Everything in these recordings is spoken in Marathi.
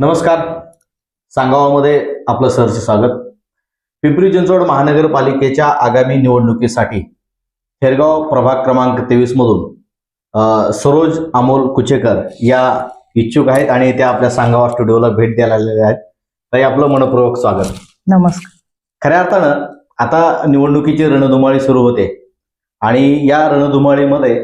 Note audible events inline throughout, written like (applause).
नमस्कार. सांगावामध्ये आपलं सहर्ष स्वागत. पिंपरी चिंचवड महानगरपालिकेच्या आगामी निवडणुकीसाठी खेरगाव प्रभाग क्रमांक तेवीस मधून सरोज अमोल कुचेकर या इच्छुक आहेत आणि त्या आपल्या सांगावा स्टुडिओला भेट द्यायला आलेल्या आहेत. ताई आपलं मनपूर्वक स्वागत. नमस्कार. खऱ्या अर्थानं आता निवडणुकीची रणधुमाळी सुरू होते आणि या रणधुमाळीमध्ये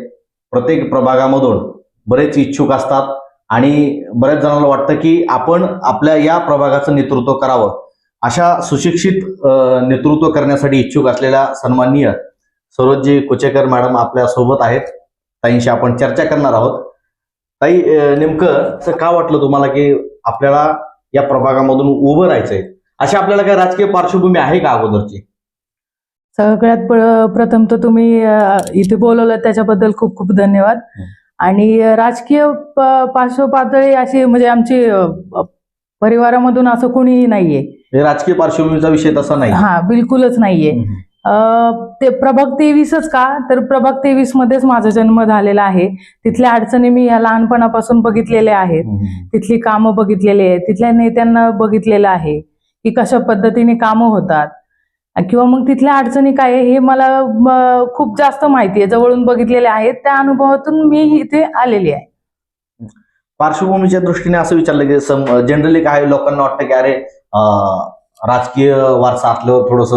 प्रत्येक प्रभागामधून बरेच इच्छुक असतात. आणि बऱ्याच जणांना वाटतं की आपण आपल्या या प्रभागाचं नेतृत्व करावं. अशा सुशिक्षित नेतृत्व करण्यासाठी इच्छुक असलेल्या सन्माननीय सरोजजी कुचेकर मॅडम आपल्यासोबत आहेत. ताईंशी आपण चर्चा करणार आहोत. ताई नेमकं का वाटलं तुम्हाला की आपल्याला या प्रभागामधून उभं राहायचंय? अशी आपल्याला काही राजकीय पार्श्वभूमी आहे का अगोदरची? सगळ्यात प्रथम तर तुम्ही इथे बोलवलं त्याच्याबद्दल खूप खूप धन्यवाद. आणि राजकीय पार्श्वपातळी अशी म्हणजे आमची परिवारामधून असं कोणीही नाहीये. म्हणजे राजकीय पार्श्वभूमीचा विषय तसा नाही. हा बिलकुलच नाहीये. ते प्रभाग तेवीसच का? तर प्रभाग तेवीस मध्येच माझा जन्म झालेला आहे. तिथल्या अडचणी मी या लहानपणापासून बघितलेल्या आहेत. तिथली कामं बघितलेली आहेत. तिथल्या नेत्यांना बघितलेलं आहे की कशा पद्धतीने कामं होतात. किंवा मग तिथल्या अडचणी काय आहे हे मला खूप जास्त माहिती आहे. जवळून बघितलेले आहेत. त्या अनुभवातून मी इथे आलेली आहे. पार्श्वभूमीच्या दृष्टीने असं विचारलं की जनरली काय लोकांना वाटतं की अरे राजकीय वारसा असल्यावर थोडस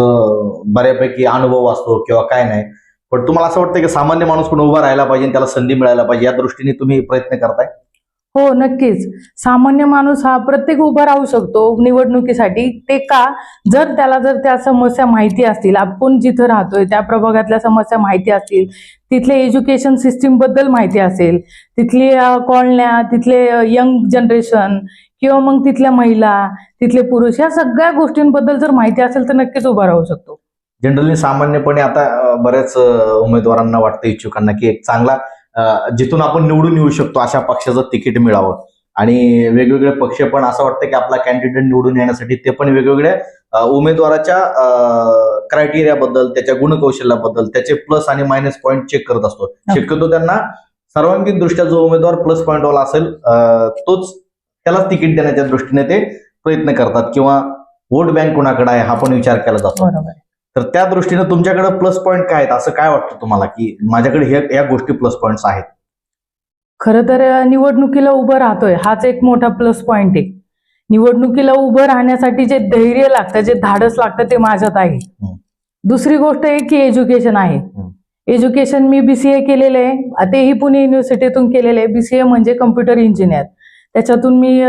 बऱ्यापैकी अनुभव असतो किंवा काय नाही. पण तुम्हाला असं वाटतं की सामान्य माणूस पण उभा राहायला पाहिजे त्याला संधी मिळायला पाहिजे? या दृष्टीने तुम्ही प्रयत्न करताय? हो नक्कीच. सामान्य माणूस हा प्रत्येक उभा राहू शकतो निवडणुकीसाठी. ते का? जर त्याला जर त्या समस्या माहिती असतील आपण जिथं राहतोय त्या प्रभागातल्या समस्या माहिती असतील तिथले एज्युकेशन सिस्टीमबद्दल माहिती असेल तिथली अ, कॉलन्या तिथले यंग जनरेशन किंवा मग तिथल्या महिला तिथले पुरुष या सगळ्या गोष्टींबद्दल जर माहिती असेल तर नक्कीच उभा राहू शकतो. जनरली सामान्यपणे आता बऱ्याच उमेदवारांना वाटतं इच्छुकांना की एक चांगला जिथून आपण निवडून येऊ शकतो अशा पक्षाचं तिकीट मिळावं. आणि वेगवेगळे पक्ष पण असं वाटतं की आपला कॅन्डिडेट निवडून येण्यासाठी ते पण वेगवेगळ्या उमेदवाराच्या क्रायटेरियाबद्दल त्याच्या गुणकौशल्याबद्दल त्याचे प्लस आणि मायनस पॉईंट चेक करत असतो. शक्यतो त्यांना. सर्वांगीण दृष्ट्या जो उमेदवार प्लस पॉईंट वाला असेल तोच त्यालाच तिकीट देण्याच्या दृष्टीने ते प्रयत्न करतात किंवा वोट बँक कोणाकडे आहे हा पण विचार केला जातो. तर त्या दृष्टीने तुमच्याकडे प्लस पॉईंट काय आहेत? असं काय वाटतं तुम्हाला की माझ्याकडे हे या गोष्टी प्लस पॉईंट आहेत? खरं तर निवडणुकीला उभं राहतोय. हाच एक मोठा प्लस पॉइंट आहे. निवडणुकीला उभं राहण्यासाठी जे धैर्य लागतं जे धाडस लागतं ते माझ्यात आहे. दुसरी गोष्ट आहे की एज्युकेशन आहे. एज्युकेशन मी बीसीए केलेलं आहे. तेही पुणे युनिव्हर्सिटीतून केलेलं आहे. बीसीए म्हणजे कम्प्युटर इंजिनियर त्याच्यातून मी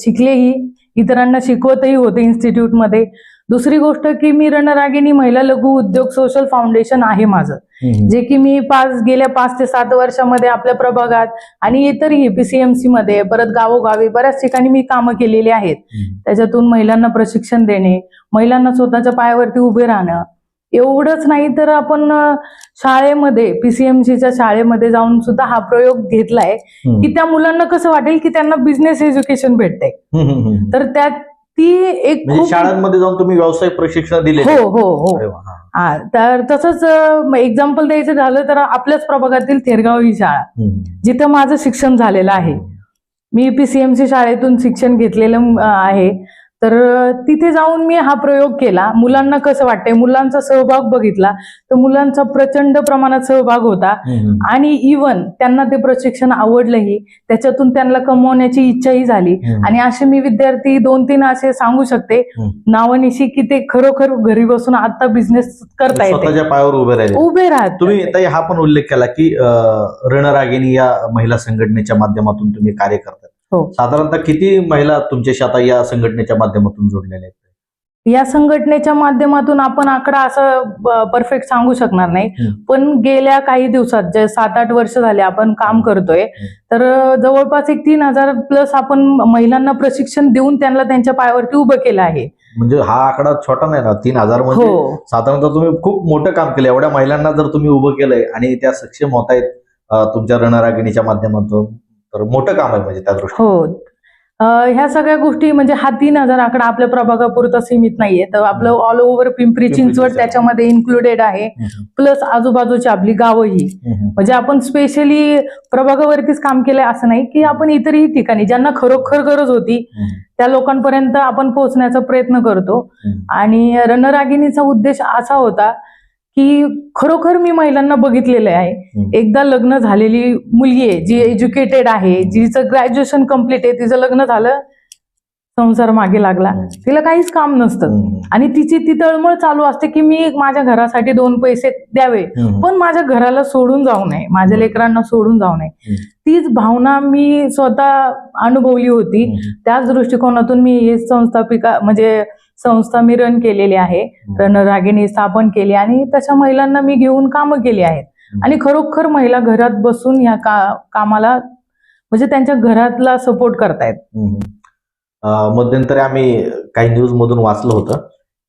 शिकलेही. इतरांना शिकवतही होते इन्स्टिट्यूटमध्ये दुसरी गोष्ट की मी रणरागिणी महिला लघु उद्योग सोशल फाउंडेशन आहे माझं. जे की मी पाच गेल्या पाच ते सात वर्षामध्ये आपल्या प्रभागात आणि इतरही पीसीएमसी मध्ये परत गावोगावी बऱ्याच ठिकाणी मी कामं केलेली आहेत. त्याच्यातून महिलांना प्रशिक्षण देणे महिलांना स्वतःच्या पायावरती उभे राहणं एवढंच नाही तर आपण शाळेमध्ये पीसीएमसीच्या शाळेमध्ये जाऊन सुद्धा हा प्रयोग घेतलाय. की त्या मुलांना कसं वाटेल की त्यांना बिझनेस एज्युकेशन भेटतंय. म्हणजे तर त्यात ती एक खूप शाळांमध्ये जाऊन तुम्ही व्यवसाय प्रशिक्षण दिले हो हो हो. हा. तर तसंच एक्झाम्पल द्यायचं झालं तर आपल्याच प्रभागातील थेरगाव ही शाळा जिथं माझं शिक्षण झालेलं आहे. मी पीसीएमसी शाळेतून शिक्षण घेतलेलं आहे. तर तिथे जाऊन मी हा प्रयोग केला. मुलांना कसं वाटतंय? मुलांचा सहभाग बघितला. तर मुलांचा प्रचंड प्रमाणात सहभाग होता. आणि इवन त्यांना ते प्रशिक्षण आवडलंही. त्याच्यातून त्यांना कमवण्याची इच्छाही झाली. आणि असे मी विद्यार्थी दोन तीन असे सांगू शकते. नावानिशी की ते खरोखर घरी बसून आता बिझनेस करता येते पायावर उभे राहिले. उभे राहत तुम्ही हा पण उल्लेख केला की रणरागिणी या महिला संघटनेच्या माध्यमातून तुम्ही कार्य करतात. हो. साधारणतः किती महिला तुमच्याशी आता या संघटनेच्या माध्यमातून जोडलेल्या आहेत? या संघटनेच्या माध्यमातून आपण आकडा असं परफेक्ट सांगू शकणार नाही. पण गेल्या काही दिवसात जे सात आठ वर्ष झाले आपण काम करतोय तर जवळपास एक तीन हजार प्लस आपण महिलांना प्रशिक्षण देऊन त्यांना त्यांच्या पायावरती उभं केलं आहे. म्हणजे हा आकडा छोटा नाही ना तीन हजार म्हणजे हो. साधारणतः तुम्ही खूप मोठं काम केलं. एवढ्या महिलांना जर तुम्ही उभं केलंय आणि त्या सक्षम होत आहेत तुमच्या रणरागिणीच्या माध्यमातून तर मोठं काम आहे म्हणजे त्या दृष्टीने. हो. ह्या सगळ्या गोष्टी म्हणजे हा तीन हजार आकडा आपल्या प्रभागापुरता सीमित नाहीये तर आपलं ऑल ओव्हर पिंपरी चिंचवड. त्याच्यामध्ये इन्क्लुडेड आहे. प्लस आजूबाजूची आपली गावंही. म्हणजे आपण स्पेशली प्रभागावरतीच काम केलंय असं नाही की आपण इतरही ठिकाणी ज्यांना खरोखर गरज होती त्या लोकांपर्यंत आपण पोहोचण्याचा प्रयत्न करतो. आणि रणरागिणीचा उद्देश असा होता की खरोखर मी महिलांना बघितलेलं आहे. एकदा लग्न झालेली मुलगी आहे जी एज्युकेटेड आहे जिचं ग्रॅज्युएशन कंप्लीट आहे तिचं लग्न झालं संसार मागे लागला. तिला काहीच काम नसतं. आणि तिची ती तळमळ चालू असते की मी माझ्या घरासाठी दोन पैसे द्यावे. पण माझ्या घराला सोडून जाऊ नये. माझ्या लेकरांना सोडून जाऊ नये. तीच भावना मी स्वतः अनुभवली होती. त्याच दृष्टिकोनातून मी ही संस्थापिका म्हणजे संस्था मी रन केलेली आहे. रणरागिणी स्थापन केली आणि तशा महिलांना मी घेऊन कामं केली आहेत. आणि खरोखर महिला घरात बसून ह्या का कामाला म्हणजे त्यांच्या घरातला सपोर्ट करतायत. मध्यंतरी आम्ही काही न्यूज मधून वाचलं होतं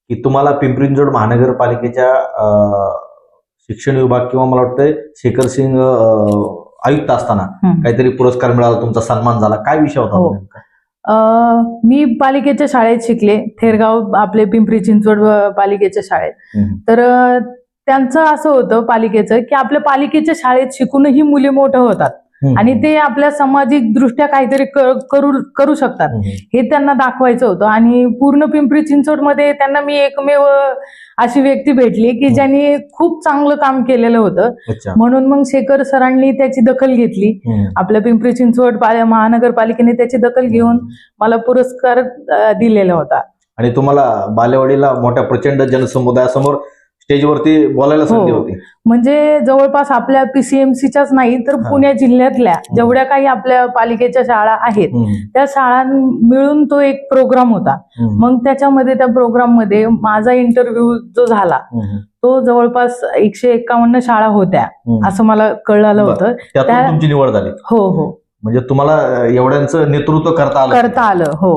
की तुम्हाला पिंपरी चिंचवड महानगरपालिकेच्या शिक्षण विभाग किंवा मला वाटतं शेखर सिंग आयुक्त असताना. काहीतरी पुरस्कार मिळाला तुमचा सन्मान झाला. काय विषय होता हो. मी पालिकेच्या शाळेत शिकले थेरगाव आपले पिंपरी चिंचवड पालिकेच्या शाळेत. तर त्यांचं असं होतं पालिकेचं की आपल्या पालिकेच्या शाळेत शिकूनही मुले मोठं होतात. आणि ते आपल्या सामाजिक दृष्ट्या काहीतरी करू करू शकतात. हे त्यांना दाखवायचं होतं आणि पूर्ण पिंपरी चिंचवडमध्ये त्यांना मी एकमेव अशी व्यक्ती भेटली की ज्यांनी खूप चांगलं काम केलेलं होतं. म्हणून मग शेखर सरांनी त्याची दखल घेतली. हम्म. आपल्या पिंपरी चिंचवड पाल- महानगरपालिकेने त्याची दखल घेऊन मला पुरस्कार दिलेला होता. आणि तुम्हाला बालेवाडीला मोठ्या प्रचंड जनसमुदायासमोर स्टेजवरती बोलायला संधी हो. होती म्हणजे जवळपास आपल्या पीसीएमसीच्याच नाही तर हा. पुणे जिल्ह्यातल्या जेवढ्या काही आपल्या पालिकेच्या शाळा आहेत हम्म. त्या शाळां मिळून तो एक प्रोग्राम होता हम्म. मग त्याच्यामध्ये त्या प्रोग्राममध्ये माझा इंटरव्ह्यू जो झाला हम्म. तो जवळपास एकशे एकावन्न शाळा होत्या हम्म. असं मला कळलं बरं. होतं त्यातून त्या- तुमची निवड झाली हो हो म्हणजे तुम्हाला अं, एवढ्यांचं नेतृत्व करता आलं करता आलं हो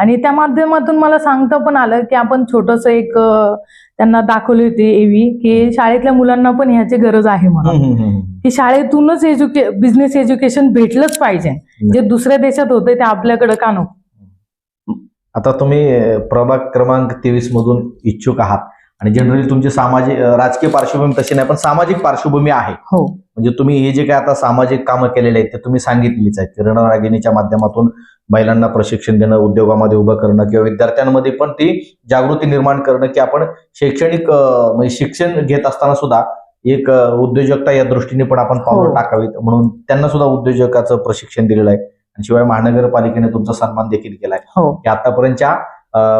आणि त्या माध्यमातून मला सांगता पण आलं की आपण छोटस एक त्यांना दाखवली होती एवी की शाळेतल्या मुलांना पण ह्याची गरज आहे म्हणून. की शाळेतूनच एज्युके बिझनेस एज्युकेशन भेटलंच पाहिजे. जे दुसऱ्या देशात होते ते आपल्याकडे का नको? आता तुम्ही प्रभाग क्रमांक तेवीस मधून इच्छुक आहात. आणि जनरली तुमची सामाजिक राजकीय पार्श्वभूमी तशी नाही पण सामाजिक पार्श्वभूमी आहे. हो. म्हणजे तुम्ही हे जे काय आता सामाजिक कामं केलेले आहेत ते तुम्ही सांगितलीच आहेत की रणरागिणीच्या माध्यमातून महिलांना प्रशिक्षण देणं उद्योगामध्ये उभं करणं किंवा विद्यार्थ्यांमध्ये पण ती जागृती निर्माण करणं की आपण शैक्षणिक म्हणजे शिक्षण घेत असताना सुद्धा एक उद्योजकता या दृष्टीने पण आपण पावलं हो. टाकावीत. म्हणून त्यांना सुद्धा उद्योजकाचं प्रशिक्षण दिलेलं आहे. आणि शिवाय महानगरपालिकेने तुमचा सन्मान देखील केलाय हो. की आतापर्यंतच्या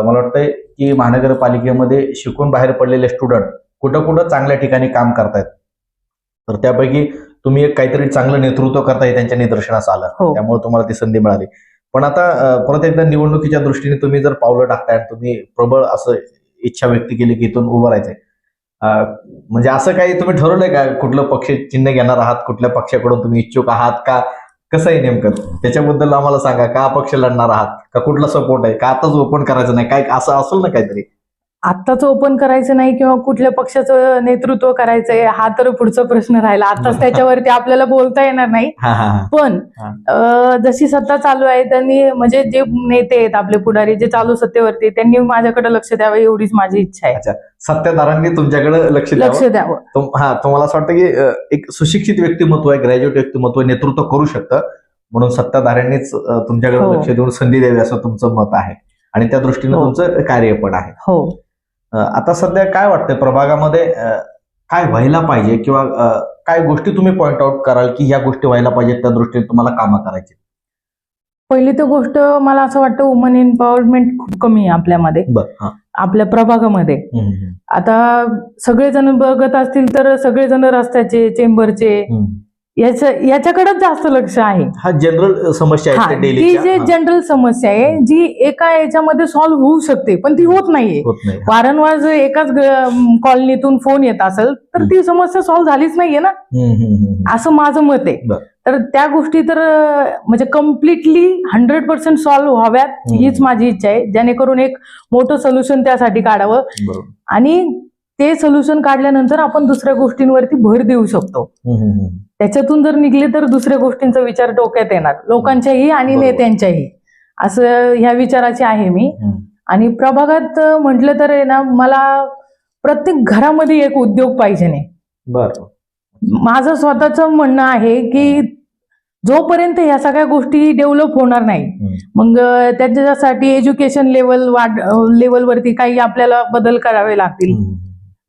मला वाटतंय की महानगरपालिकेमध्ये शिकून बाहेर पडलेले स्टुडंट कुठं कुठं चांगल्या ठिकाणी काम करतायत. तर त्यापैकी तुम्ही एक काहीतरी चांगलं नेतृत्व करताय त्यांच्या निदर्शनास आलं. हो. त्यामुळे तुम्हाला ती संधी मिळाली. पण आता परत एकदा निवडणुकीच्या दृष्टीने तुम्ही जर पावलं टाकताय आणि तुम्ही प्रबळ असं इच्छा व्यक्त केली की इथून उभं राहायचंय म्हणजे असं काही तुम्ही ठरवलंय का? कुठलं पक्ष चिन्ह घेणार आहात कुठल्या पक्षाकडून तुम्ही इच्छुक आहात का? कसं आहे नेमकं? त्याच्याबद्दल आम्हाला सांगा का पक्ष लढणार आहात? का कुठला सपोर्ट आहे? का आताच ओपन करायचं नाही? काय असं असेल ना काहीतरी? आत्ताच ओपन करायचं नाही किंवा कुठल्या पक्षाचं नेतृत्व करायचंय हा तर पुढचा प्रश्न राहिला. आताच (laughs) त्याच्यावरती आपल्याला बोलता येणार नाही. पण जशी सत्ता चालू आहे त्यांनी म्हणजे जे नेते आहेत आपले पुढारी जे चालू सत्तेवरती त्यांनी माझ्याकडे लक्ष द्यावं एवढीच माझी इच्छा आहे. सत्ताधारांनी तुमच्याकडे लक्ष लक्ष द्यावं. हा तुम्हाला असं वाटतं की एक सुशिक्षित व्यक्तिमत्व आहे ग्रॅज्युएट व्यक्तिमत्व नेतृत्व करू शकतं. म्हणून सत्ताधाऱ्यांनीच तुमच्याकडे हो. लक्ष देऊन संधी द्यावी असं तुमचं मत आहे. आणि त्या दृष्टीने हो. तुमचं कार्य पण आहे. हो. आता सध्या काय वाटतंय प्रभागामध्ये काय व्हायला पाहिजे किंवा काय गोष्टी तुम्ही पॉइंट आउट कराल की ह्या गोष्टी व्हायला पाहिजेत त्या दृष्टीने तुम्हाला कामं करायची? पहिली तर गोष्ट मला असं वाटतं वुमन एम्पॉवरमेंट खूप कमी आहे आपल्यामध्ये. आपल्या प्रभागामध्ये. आता सगळेजण बघत असतील तर सगळेजण रस्त्याचे चेंबरचे हम्म. याच्या याच्याकडेच जास्त लक्ष आहे. हा जनरल समस्या हा, आहेत ती जे जनरल समस्या आहे जी एका याच्यामध्ये सॉल्व्ह होऊ शकते पण ती होत नाहीये. होत नाही. वारंवार जर एकाच कॉलनीतून फोन येत असेल तर ती समस्या सॉल्व्ह झालीच नाहीये ना. हम्म, हम्म, हम्म. असं माझं मत आहे. बरं. तर त्या गोष्टी तर अं, म्हणजे कम्प्लिटली हंड्रेड पर्सेंट सॉल्व्ह व्हाव्यात हम्म. हीच माझी इच्छा आहे. जेणेकरून एक मोठं सोल्युशन त्यासाठी काढावं. बरोबर. आणि ते सोल्युशन काढल्यानंतर आपण दुसऱ्या गोष्टींवरती भर देऊ शकतो. हम्म, हम्म, हम्म. त्याच्यातून जर निघले तर दुसऱ्या गोष्टींचा विचार डोक्यात येणार लोकांच्याही आणि. नेत्यांच्याही असं ह्या विचाराची आहे मी. आणि प्रभागात म्हटलं तर आहे ना मला प्रत्येक घरामध्ये एक उद्योग पाहिजे नाही बरं माझं स्वतःच म्हणणं आहे की जोपर्यंत ह्या सगळ्या गोष्टी डेव्हलप होणार नाही. मग त्याच्यासाठी एज्युकेशन लेवल वाढ लेवलवरती काही आपल्याला बदल करावे लागतील.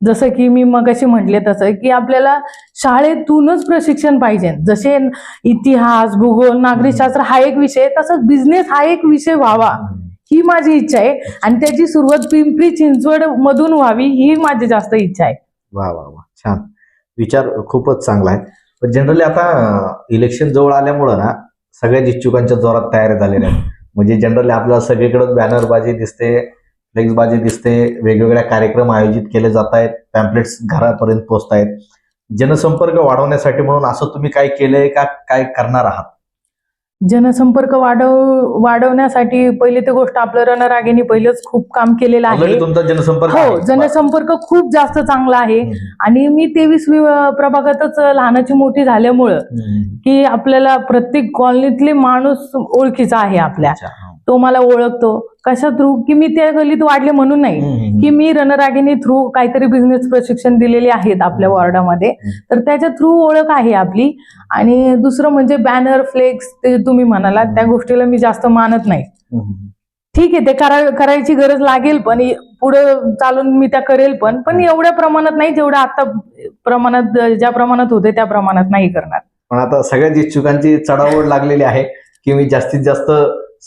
जसं की मी मगाशी म्हटले तसं की आपल्याला शाळेतूनच प्रशिक्षण पाहिजे. जसे इतिहास भूगोल नागरिकशास्त्र हा एक विषय तसंच बिझनेस हा एक विषय व्हावा. ही माझी इच्छा आहे आणि त्याची सुरुवात पिंपरी चिंचवड मधून व्हावी ही माझी जास्त इच्छा आहे. वा वा वा. छान. विचार खूपच चांगला आहे. पण जनरली आता इलेक्शन जवळ आल्यामुळं ना सगळ्याच इच्छुकांच्या जोरात तयारी झालेल्या आहेत. म्हणजे जनरली आपल्याला सगळीकडे बॅनरबाजी दिसते फ्लेक्सबाजी दिसते वेगवेगळ्या कार्यक्रम आयोजित केले जात आहेत पॅम्पलेट्स घरापर्यंत पोहोचत आहेत जनसंपर्क वाढवण्यासाठी म्हणून असं तुम्ही काय केलंय का काय करणार आहात जनसंपर्क वाढव वाढवण्यासाठी पहिली तर गोष्ट आपलं रणरागेने पहिलंच खूप काम केलेलं आहे तुमचा जनसंपर्क हो. जनसंपर्क खूप जास्त चांगला आहे. आणि मी तेवीस प्रभागातच लहानाची मोठी झाल्यामुळं. की आपल्याला प्रत्येक कॉलनीतले माणूस ओळखीचा आहे आपल्या. तो मला ओळखतो कशा थ्रू की मी त्या गलीत वाढले म्हणून नाही. की मी रणरागिनी थ्रू काहीतरी बिझनेस प्रशिक्षण दिलेले आहेत आपल्या वॉर्डामध्ये. तर त्याच्या थ्रू ओळख आहे आपली. आणि दुसरं म्हणजे बॅनर फ्लेक्स ते तुम्ही म्हणाला त्या गोष्टीला मी जास्त मानत नाही. ठीक आहे ते करा करायची गरज लागेल पण पुढं चालून मी त्या करेल पण पण एवढ्या प्रमाणात नाही जेवढ्या आता प्रमाणात ज्या प्रमाणात होते त्या प्रमाणात नाही करणार. पण आता सगळ्याच इच्छुकांची चढावड लागलेली आहे की मी जास्तीत जास्त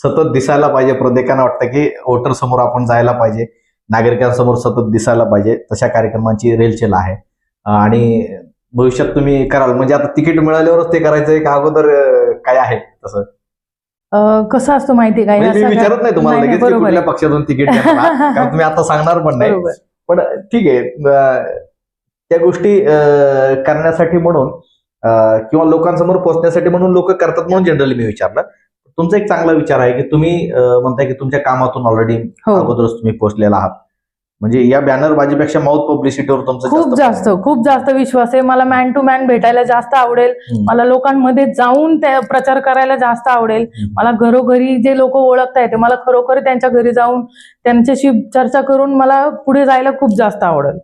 सतत दिसायला पाहिजे. प्रत्येकानं वाटतं की वोटर समोर आपण जायला पाहिजे. नागरिकांसमोर सतत दिसायला पाहिजे. तशा कार्यक्रमांची रेलचेल आहे. आणि भविष्यात तुम्ही कराल. म्हणजे आता तिकीट मिळाल्यावरच ते करायचंय का? अगोदर काय आहे तसं? कसं असतं माहिती आहे का? म्हणजे विचारत नाही तुम्हाला लगेच कुठल्या. पक्षातून तिकीट (laughs) कारण तुम्ही आता सांगणार पण नाही. पण ठीक आहे. त्या गोष्टी करण्यासाठी म्हणून किंवा लोकांसमोर पोहोचण्यासाठी म्हणून लोक करतात म्हणून जनरली मी विचारलं. तुमचा एक चांगला विचार आहे की तुम्ही म्हणताय की तुमच्या कामातून ऑलरेडी हो. अगोदरच तुम्ही पोहोचलेला आहात. म्हणजे या बॅनर बाजीपेक्षा माउथ पब्लिसिटीवर तुमचं खूप जास्त खूप जास्त विश्वास आहे. मला मॅन टू मॅन भेटायला जास्त आवडेल. मला लोकांमध्ये जाऊन त्या प्रचार करायला जास्त आवडेल. मला घरोघरी जे लोक ओळखता येते मला खरोखर त्यांच्या घरी जाऊन त्यांच्याशी चर्चा करून मला पुढे जायला खूप जास्त आवडेल.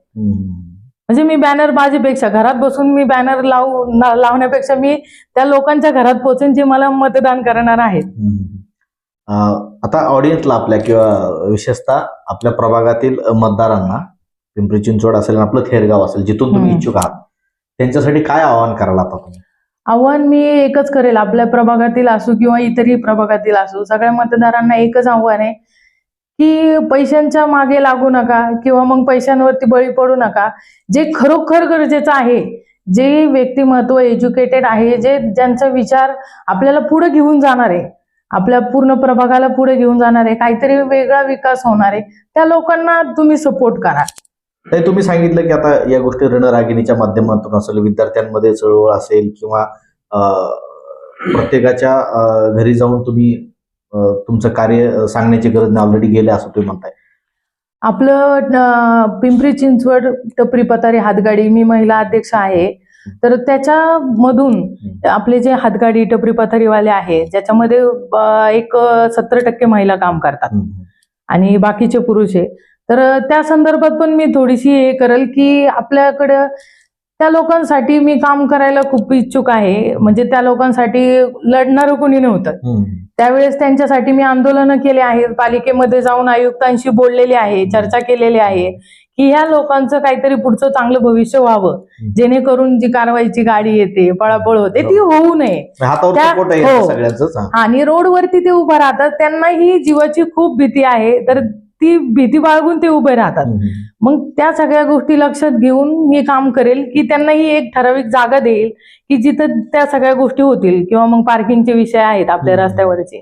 म्हणजे मी बॅनर बाजीपेक्षा घरात बसून मी बॅनर लावू लावण्यापेक्षा मी त्या लोकांच्या घरात पोहोचेन जे मला मतदान करणार आहेत. आता ऑडियन्सला आपल्या किंवा विशेषतः आपल्या प्रभागातील मतदारांना पिंपरी चिंचवड असेल आपलं थेरगाव असेल जिथून तुम्ही. इच्छुक आहात त्यांच्यासाठी काय आवाहन कराल आता तुम्ही? आव्हान मी एकच करेल आपल्या प्रभागातील असो किंवा इतरही प्रभागातील असो सगळ्या मतदारांना एकच आव्हान आहे की पैशांच्या मागे लागू नका किंवा मग पैशांवरती बळी पडू नका. जे खरोखर गरजेचं आहे जे व्यक्तिमत्व एज्युकेटेड आहे जे ज्यांचा विचार आपल्याला पुढे घेऊन जाणार आहे आपल्या पूर्ण प्रभागाला पुढे घेऊन जाणार आहे काहीतरी वेगळा विकास होणार आहे त्या लोकांना तुम्ही सपोर्ट करा. नाही तुम्ही सांगितलं की आता या गोष्टी रणरागिणीच्या माध्यमातून असेल विद्यार्थ्यांमध्ये चळवळ असेल किंवा प्रत्येकाच्या घरी जाऊन तुम्ही तुमचं कार्य सांगण्याची गरज नाही ऑलरेडी गेले असं तुम्ही म्हणताय. आपलं पिंपरी चिंचवड टपरी पतारी हातगाडी मी महिला अध्यक्ष आहे. तर त्याच्यामधून आपले जे हातगाडी टपरी पथारीवाले आहे ज्याच्यामध्ये एक सत्तर टक्के महिला काम करतात. आणि बाकीचे पुरुष आहे. तर त्या संदर्भात पण मी थोडीशी हे करेल की आपल्याकडं त्या लोकांसाठी मी काम करायला खूप इच्छुक आहे. म्हणजे त्या लोकांसाठी लढणारं कोणी नव्हतं. त्यावेळेस त्यांच्यासाठी मी आंदोलनं केले आहेत. पालिकेमध्ये जाऊन आयुक्तांशी बोललेले आहे चर्चा केलेली आहे की ह्या लोकांचं काहीतरी पुढचं चांगलं भविष्य व्हावं. जेणेकरून जी कारवाईची गाडी येते पळापळ होते ती होऊ नये. आहे हो. आणि रोडवरती ते उभं राहतात. त्यांना ही जीवाची खूप भीती आहे. तर ती भीती बाळगून ते उभे राहतात मग त्या सगळ्या गोष्टी लक्षात घेऊन मी काम करेल की त्यांनाही एक ठराविक जागा देईल की जिथं त्या सगळ्या गोष्टी होतील किंवा मग पार्किंगचे विषय आहेत आपल्या. रस्त्यावरचे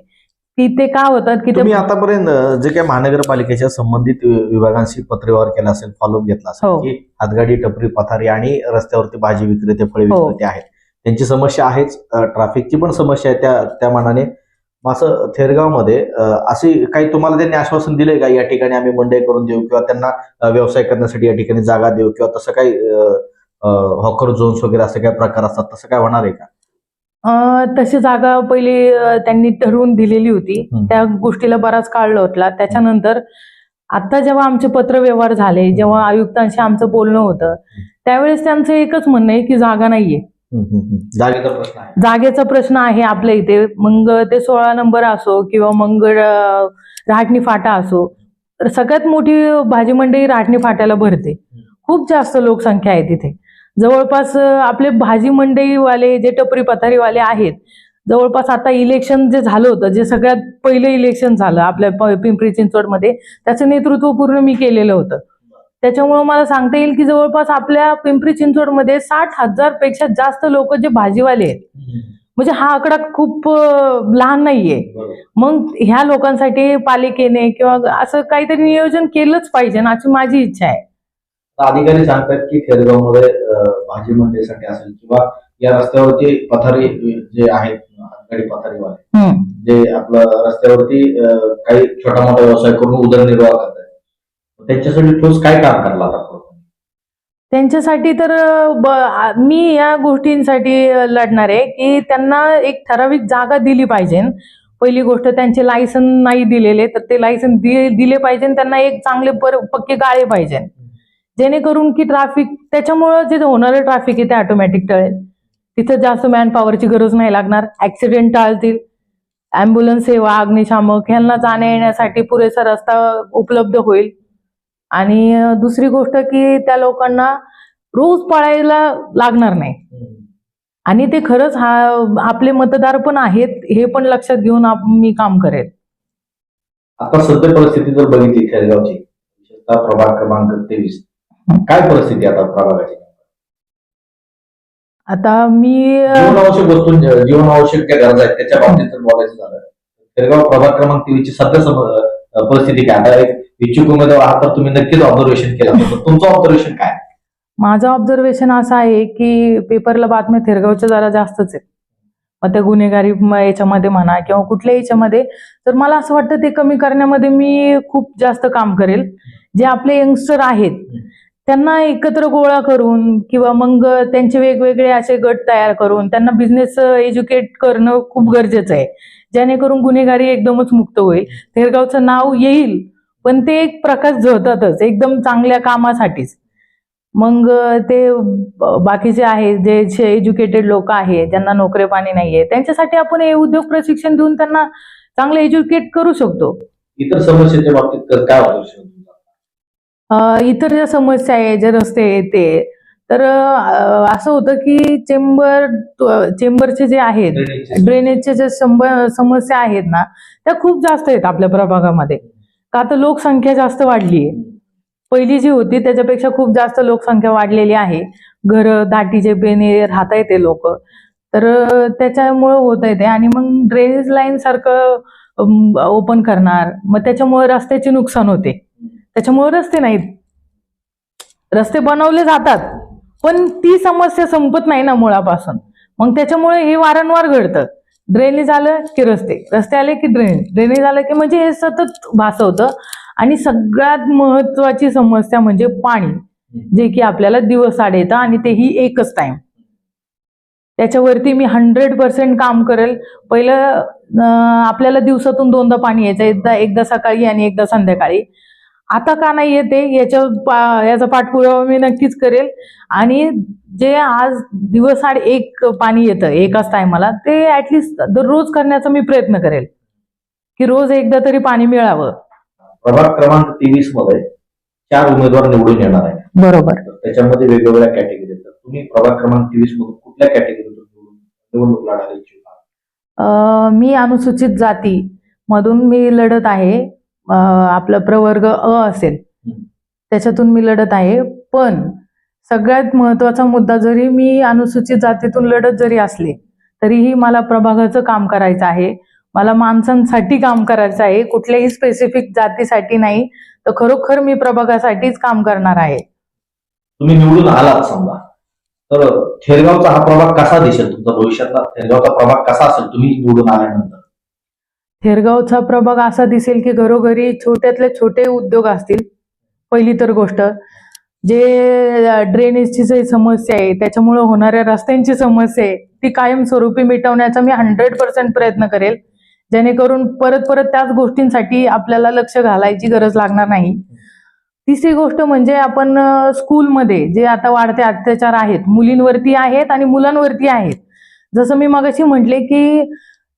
की ते का होतात की तुम्ही आतापर्यंत जे काही महानगरपालिकेच्या संबंधित विभागांशी पत्रव्यवहार केला असेल फॉलोअप घेतला असेल हो. की हातगाडी टपरी पथारी आणि रस्त्यावरती भाजी विक्रेते फळे हो. विक्रेते आहेत त्यांची समस्या आहेच ट्रॅफिकची पण समस्या आहे त्या त्या मानाने असं थेरगावमध्ये अशी काही तुम्हाला त्यांनी आश्वासन दिलंय का? या ठिकाणी आम्ही मंडई करून देऊ किंवा त्यांना व्यवसाय करण्यासाठी या ठिकाणी जागा देऊ किंवा तसं काही हॉकर झोन्स वगैरे असे काही प्रकार असतात तसं काय होणार आहे का? तशी जागा पहिले त्यांनी ठरवून दिलेली होती. त्या गोष्टीला बराच काळ लोटला. त्याच्यानंतर आता जेव्हा आमचे पत्रव्यवहार झाले जेव्हा आयुक्तांशी आमचं बोलणं होतं त्यावेळेस त्यांचं एकच म्हणणं आहे की जागा नाहीये. जागेचा प्रश्न आहे. जागेचा प्रश्न आहे आपल्या इथे. मग ते सोळा नंबर असो किंवा मग राहटणी रहाटणी फाटा असो तर सगळ्यात मोठी भाजी मंडई राहटणी फाट्याला भरते. खूप जास्त लोकसंख्या आहे तिथे. जवळपास आपले भाजी मंडईवाले जे टपरी पथारीवाले आहेत जवळपास आता इलेक्शन जे झालं होतं जे सगळ्यात पहिलं इलेक्शन झालं आपल्या पिंपरी चिंचवडमध्ये त्याचं नेतृत्व पूर्ण मी केलेलं होतं. त्याच्यामुळं मला सांगता येईल की जवळपास आपल्या पिंपरी चिंचवडमध्ये साठ हजारपेक्षा जास्त लोक जे भाजीवाले आहेत. म्हणजे हा आकडा खूप लहान नाहीये. मग ह्या लोकांसाठी पालिकेने किंवा असं काहीतरी नियोजन केलंच पाहिजे ना अशी माझी इच्छा आहे. अधिकारी सांगतात की खेरगावमध्ये भाजी मंडईसाठी असेल किंवा या रस्त्यावरती पथारी जे आहेत हातगाडी पथारीवाले जे आपलं रस्त्यावरती काही छोटा मोठा व्यवसाय करून उदरनिर्वाह करतात. त्यांच्यासाठी ठोस काय काम करला आता त्यांच्यासाठी तर मी या गोष्टींसाठी लढणार आहे की त्यांना एक ठराविक जागा दिली पाहिजे. पहिली गोष्ट त्यांचे लायसन नाही दिलेले तर ते लायसन दिले पाहिजे त्यांना एक चांगले पक्के गाळे पाहिजे. जेणेकरून की ट्रॅफिक त्याच्यामुळं जे होणारं ट्रॅफिक आहे ते ऑटोमॅटिक टळेल. तिथं जास्त मॅन पॉवरची गरज नाही लागणार. ऍक्सिडेंट टाळतील. अँब्युलन्स सेवा अग्निशामक ह्यांना जाण्या येण्यासाठी पुरेसा रस्ता उपलब्ध होईल. आणि दुसरी गोष्ट की त्या लोकांना रोज पळायला लागणार नाही. आणि ते खरंच हा आपले मतदार पण आहेत हे पण लक्षात घेऊन मी काम करेल. आता सध्या परिस्थिती जर बघितली खेळगावची विशेषतः प्रभाग क्रमांक तेवीस. काय परिस्थिती आता प्रभागाची? आता मी जीवनावश्यक वस्तू जीवनावश्यक ज्या गरजा आहेत त्याच्या बाबतीत जर बोलायचं झालं. खेळगाव प्रभाग क्रमांक तेवीसची सध्या परिस्थिती काय? आता एक इच्छुक उमेदवार आहात तर तुम्ही नक्कीच ऑब्झर्वेशन केलं तुमचं ऑब्झर्वेशन काय? माझं ऑब्झर्वेशन असं आहे की पेपरला बातम्या थिरगावच्या जरा जास्तच आहेत. मग त्या गुन्हेगारी याच्यामध्ये म्हणा किंवा कुठल्या याच्यामध्ये तर मला असं वाटतं ते कमी करण्यामध्ये मी खूप जास्त काम करेल. जे आपले यंगस्टर आहेत त्यांना एकत्र गोळा करून किंवा मग त्यांचे वेगवेगळे असे गट तयार करून त्यांना बिझनेस एज्युकेट करणं खूप गरजेचं आहे. जेणेकरून गुन्हेगारी एकदमच मुक्त होईल. थेरगावचं नाव येईल. पण ते एक प्रकाश झळतातच एकदम चांगल्या कामासाठीच. मग ते बाकीचे आहे जे एज्युकेटेड लोक आहेत ज्यांना नोकरी पाणी नाहीये त्यांच्यासाठी आपण हे उद्योग प्रशिक्षण देऊन त्यांना चांगलं एज्युकेट करू शकतो. इतर समस्येच्या बाबतीत काय इतर ज्या समस्या आहे जे रस्ते आहे ते तर असं होतं की चेंबर चेंबरचे जे आहेत ड्रेनेजच्या ज्या समस्या आहेत ना त्या खूप जास्त आहेत आपल्या प्रभागामध्ये. का तर लोकसंख्या जास्त वाढली आहे पहिली जी होती त्याच्यापेक्षा खूप जास्त लोकसंख्या वाढलेली आहे. घर दाटीचे बेने राहता येते लोक. तर त्याच्यामुळं होत आहे ते आणि मग ड्रेनेज लाईन सारखं ओपन करणार. मग त्याच्यामुळे रस्त्याचे नुकसान होते. त्याच्यामुळे रस्ते नाहीत. रस्ते बनवले जातात. पण ती समस्या संपत नाही ना मुळापासून. मग त्याच्यामुळे हे वारंवार घडतं. ड्रेनेज आलं की रस्ते. रस्ते आले की ड्रेनेज ड्रेनेज आलं की म्हणजे हे सतत भासवतं आणि सगळ्यात महत्वाची समस्या म्हणजे पाणी. जे की आपल्याला दिवस आड येतं आणि तेही एकच टाइम त्याच्यावरती मी हंड्रेड पर्सेंट काम करेल. पहिलं आपल्याला दिवसातून दोनदा पाणी यायचं. एकदा एकदा सकाळी आणि एकदा संध्याकाळी. आता का नाही येते? याच्या पा- याचा पाठपुरावा मी नक्कीच करेल. आणि जे आज दिवसाआड एक पाणी येतं एकाच टायमाला ते ऍटलिस्ट दररोज करण्याचा मी प्रयत्न करेल. की रोज एकदा तरी पाणी मिळावं. प्रभाग क्रमांक तेवीसमध्ये चार उमेदवार निवडून येणार आहे बरोबर. त्याच्यामध्ये वेगवेगळ्या कॅटेगरी तर तुम्ही प्रभाग क्रमांक तेवीस मधून कुठल्या कॅटेगरीतून निवडणूक लढायला अं, मी अनुसूचित जाती मधून मी लढत आहे. आपलं प्रवर्ग अ असेल. त्याच्यातून मी लढत आहे. पण सगळ्यात महत्त्वाचा मुद्दा जरी मी अनुसूचित जातीतून लढत जरी असले तरीही मला प्रभागाचं काम करायचं आहे. मला माणसांसाठी काम करायचं आहे. कुठल्याही स्पेसिफिक जातीसाठी नाही तर खरोखर मी प्रभागासाठीच काम करणार आहे. तुम्ही निवडून आलात समजा. तर खेरगावचा हा प्रभाग कसा दिसेल तुमचा? भविष्यातला खेरगावचा प्रभाग कसा असेल? तुम्ही निवडून आल्यानंतर. थेरगावचा प्रभाग असा दिसेल की घरोघरी छोट्यातले छोटे उद्योग असतील. पहिली तर गोष्ट जे ड्रेनेजची जी समस्या आहे त्याच्यामुळे होणाऱ्या रस्त्यांची समस्या आहे ती कायमस्वरूपी मिटवण्याचा मी हंड्रेड पर्सेंट प्रयत्न करेल. जेणेकरून परत परत त्याच गोष्टींसाठी आपल्याला लक्ष घालायची गरज लागणार नाही. तिसरी गोष्ट म्हणजे आपण स्कूलमध्ये जे आता वाढते अत्याचार आहेत मुलींवरती आहेत आणि मुलांवरती आहेत. जसं मी मगाशी म्हटले की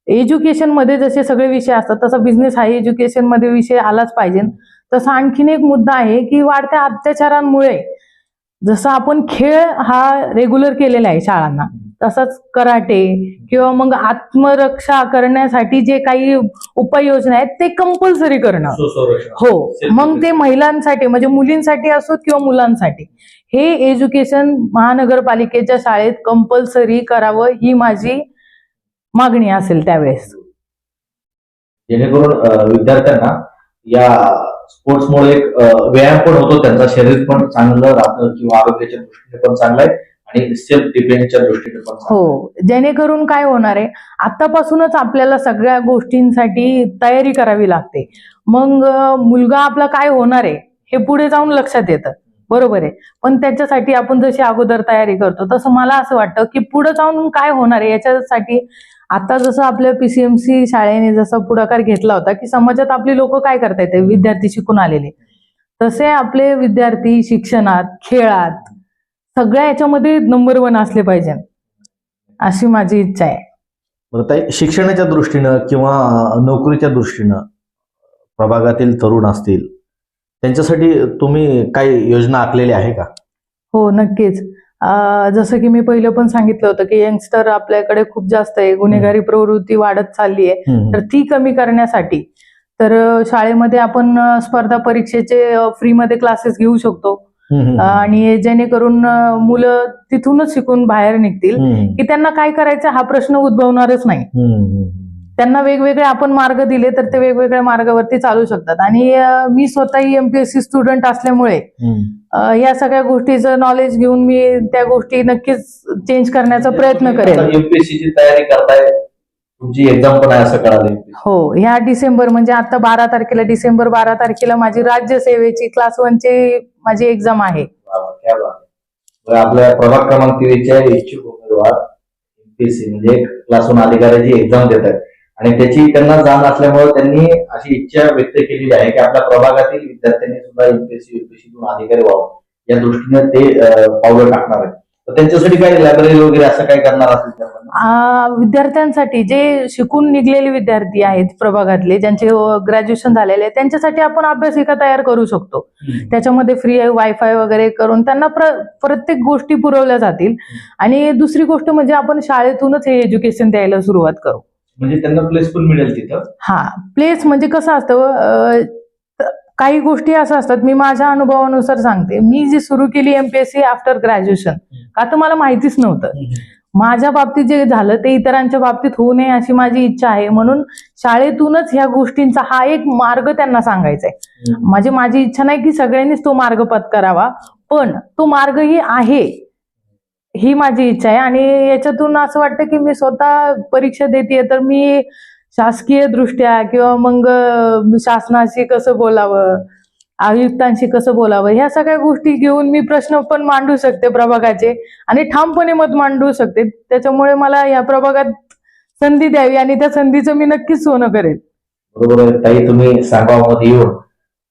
एज्युकेशनमध्ये जसे सगळे विषय असतात तसा बिझनेस हा एज्युकेशनमध्ये विषय आलाच पाहिजे. तसा आणखीन एक मुद्दा आहे की वाढत्या अत्याचारांमुळे जसं आपण खेळ हा रेग्युलर केलेला आहे शाळांना तसंच कराटे किंवा मग आत्मरक्षा करण्यासाठी जे काही उपाययोजना आहेत ते कंपल्सरी करणं. हो मग ते महिलांसाठी म्हणजे मुलींसाठी असोत किंवा मुलांसाठी हे एज्युकेशन महानगरपालिकेच्या शाळेत कंपल्सरी करावं ही माझी मागणी असेल त्यावेळेस. जेणेकरून विद्यार्थ्यांना या स्पोर्ट्समुळे एक अ, व्यायाम पण होतो त्यांचं शरीर पण चांगलं राहतं किंवा आरोग्याच्या दृष्टीने पण चांगलं आहे आणि सेल्फ डिफेन्सच्या दृष्टीने पण. हो. जेणेकरून काय होणार आहे आतापासूनच आपल्याला सगळ्या गोष्टींसाठी तयारी करावी लागते. मग मुलगा आपला काय होणार आहे हे पुढे जाऊन लक्षात येतं. बरोबर आहे. पण त्याच्यासाठी आपण जशी अगोदर तयारी करतो तसं मला असं वाटतं की पुढे जाऊन काय होणार आहे याच्यासाठी आता जसं आपल्या पीसीएमसी शाळेने जसा पुढाकार घेतला होता की समाजात आपली लोक काय करतायत? विद्यार्थी शिकून आलेले. तसे आपले विद्यार्थी शिक्षणात खेळात सगळ्या याच्यामध्ये नंबर वन असले पाहिजे. अशी माझी इच्छा आहे. बरं ताई शिक्षणाच्या दृष्टीनं किंवा नोकरीच्या दृष्टीनं प्रभागातील तरुण असतील त्यांच्यासाठी तुम्ही काही योजना आखलेली आहे का? हो नक्कीच. जसं की मी पहिलं पण सांगितलं होतं की यंगस्टर आपल्याकडे खूप जास्त आहे गुन्हेगारी प्रवृत्ती वाढत चालली आहे. तर ती कमी करण्यासाठी तर शाळेमध्ये आपण स्पर्धा परीक्षेचे फ्रीमध्ये क्लासेस घेऊ शकतो. आणि जेणेकरून मुलं तिथूनच शिकून बाहेर निघतील की त्यांना काय करायचं हा प्रश्न उद्भवणारच नाही. त्यांना वेगवेगळे आपण मार्ग दिले तर ते वेगवेगळ्या मार्गावरती चालू शकतात. आणि मी स्वतःही एमपीएससी स्टुडंट असल्यामुळे या सगळ्या गोष्टीचं नॉलेज घेऊन मी त्या गोष्टी नक्कीच चेंज करण्याचा प्रयत्न करेल युपीएससी ची तयारी करताय. तुमची एक्झाम पण आहे असं कळालं हो ह्या डिसेंबर म्हणजे आता बारा तारखेला डिसेंबर बारा तारखेला माझी राज्यसेवेची क्लास वनची माझी एक्झाम आहे. वा, क्या बात आहे. बरं, आपल्या प्रभाग क्रमांक तेवीसच्या इच्छुक उमेदवार एमपीएससी म्हणजे क्लास वन अधिकाऱ्याची एक्झाम देत आहेत आणि त्याची त्यांना जाण असल्यामुळे त्यांनी अशी इच्छा व्यक्त केलेली आहे की आपल्या प्रभागातील विद्यार्थ्यांनी सुद्धा एमपीएससी युपीएससीतून अधिकारी व्हावं. या दृष्टीने ते पावलं टाकणार आहेत. तर त्यांच्यासाठी काही लायब्ररी वगैरे असं काय करणार असेल तर? आपण? आ, विद्यार्थ्यांसाठी जे शिकून निघलेले विद्यार्थी आहेत प्रभागातले ज्यांचे ग्रॅज्युएशन झालेले आहे त्यांच्यासाठी आपण अभ्यासिका तयार करू शकतो. त्याच्यामध्ये फ्री वायफाय वगैरे करून त्यांना प्र प्रत्येक गोष्टी पुरवल्या जातील. आणि दुसरी गोष्ट म्हणजे आपण शाळेतूनच हे एज्युकेशन द्यायला सुरुवात करू. म्हणजे त्यांना प्लेस पण मिळेल तिथं. हा प्लेस म्हणजे कसं असतं काही गोष्टी असं असतात मी माझ्या अनुभवानुसार सांगते. मी जी सुरू केली एमपीएससी आफ्टर ग्रॅज्युएशन का तर मला माहितीच नव्हतं. माझ्या बाबतीत जे झालं ते इतरांच्या बाबतीत होऊ नये अशी माझी इच्छा आहे. म्हणून शाळेतूनच ह्या गोष्टींचा हा एक मार्ग त्यांना सांगायचा आहे. म्हणजे माझी इच्छा नाही की सगळ्यांनीच तो मार्ग पत्करावा पण तो मार्गही आहे. ही माझी इच्छा आहे. आणि याच्यातून असं वाटतं की मी स्वतः परीक्षा देते तर मी शासकीय दृष्ट्या किंवा मग शासनाशी कसं बोलावं आयुक्तांशी कसं बोलावं ह्या सगळ्या गोष्टी घेऊन मी प्रश्न पण मांडू शकते प्रभागाचे आणि ठामपणे मत मांडू शकते. त्याच्यामुळे मला या प्रभागात संधी द्यावी आणि त्या संधीचं मी नक्कीच सोनं करेल बरोबर ताई तुम्ही सांगावामध्ये येऊन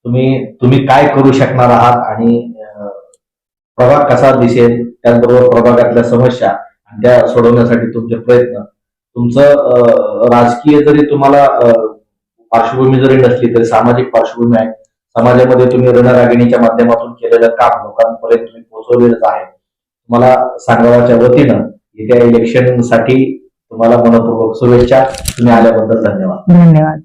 तुम्ही तुम्ही काय करू शकणार आहात आणि प्रभाग कसा दिसेल त्याचबरोबर प्रभागातल्या समस्या आणि त्या सोडवण्यासाठी तुमचे प्रयत्न. तुमचं राजकीय जरी तुम्हाला पार्श्वभूमी जरी नसली तरी सामाजिक पार्श्वभूमी आहे. समाजामध्ये तुम्ही रणरागिणीच्या माध्यमातून केलेलं काम लोकांपर्यंत तुम्ही पोहोचवलेलंच आहे. तुम्हाला सांगावाच्या वतीनं येत्या इलेक्शनसाठी तुम्हाला मनपूर्वक शुभेच्छा. तुम्ही आल्याबद्दल धन्यवाद. धन्यवाद.